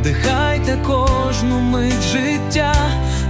вдихайте кожну мить життя,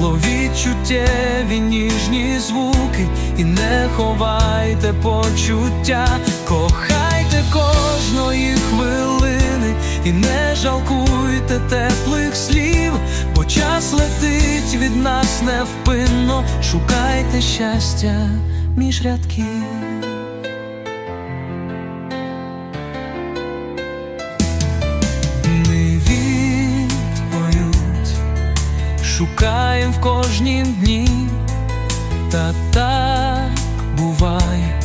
ловіть чуттєві ніжні звуки і не ховайте почуття, кохайте кожної хвилини і не жалкуйте теплих слів, бо час летить від нас невпинно, шукайте щастя між рядків. Шукаєм в кожні дні, та так буває,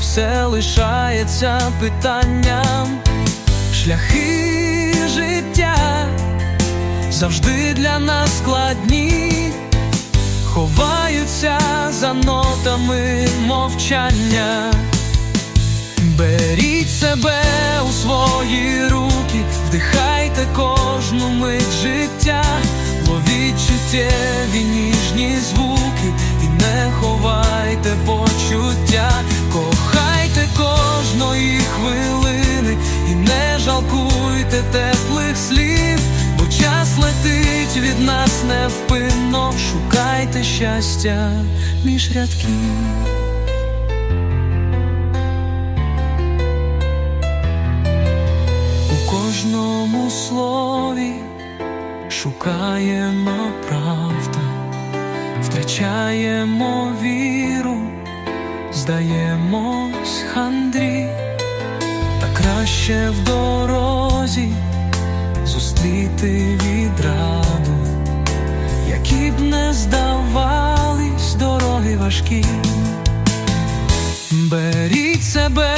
все лишається питанням, шляхи життя завжди для нас складні, ховаються за нотами мовчання. Беріть себе у свої чуттєві ніжні звуки і не ховайте почуття, кохайте кожної хвилини і не жалкуйте теплих слів, бо час летить від нас невпинно, шукайте щастя між рядків. У кожному слові шукаємо правду, втрачаємо віру, здаємось хандрі, та краще в дорозі зустріти відраду, які б не здавались дороги важкі. Беріть себе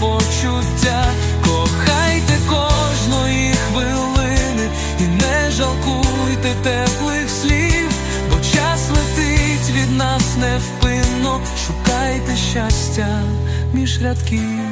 почуття, кохайте кожної хвилини і не жалкуйте теплих слів, бо час летить від нас невпинно, шукайте щастя між рядків.